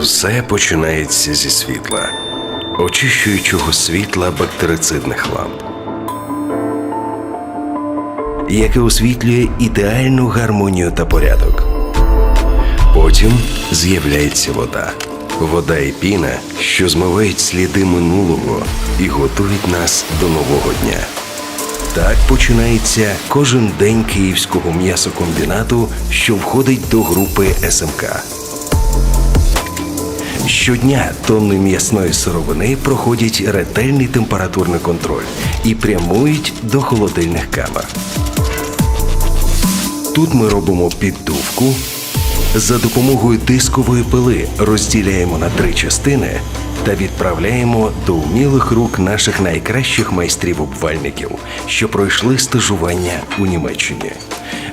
Все починається зі світла, очищуючого світла бактерицидних ламп, яке освітлює ідеальну гармонію та порядок. Потім з'являється вода. Вода і піна, що змивають сліди минулого і готують нас до нового дня. Так починається кожен день київського м'ясокомбінату, що входить до групи СМК. Щодня тонни м'ясної сировини проходять ретельний температурний контроль і прямують до холодильних камер. Тут ми робимо піддувку. За допомогою дискової пили розділяємо на три частини та відправляємо до вмілих рук наших найкращих майстрів-обвальників, що пройшли стажування у Німеччині.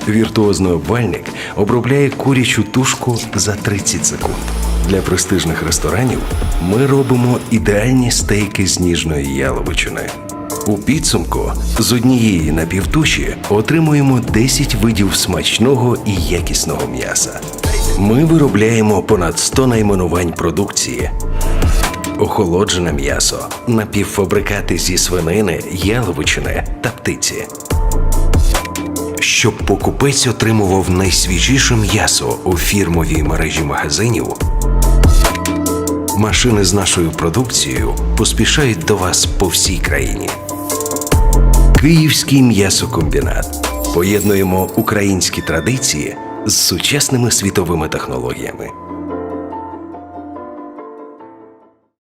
Віртуозний обвальник обробляє курячу тушку за 30 секунд. Для престижних ресторанів ми робимо ідеальні стейки з ніжної яловичини. У підсумку з однієї напівтуші отримуємо 10 видів смачного і якісного м'яса. Ми виробляємо понад 100 найменувань продукції. Охолоджене м'ясо, напівфабрикати зі свинини, яловичини та птиці. Щоб покупець отримував найсвіжіше м'ясо у фірмовій мережі магазинів, машини з нашою продукцією поспішають до вас по всій країні. Київський м'ясокомбінат. Поєднуємо українські традиції з сучасними світовими технологіями.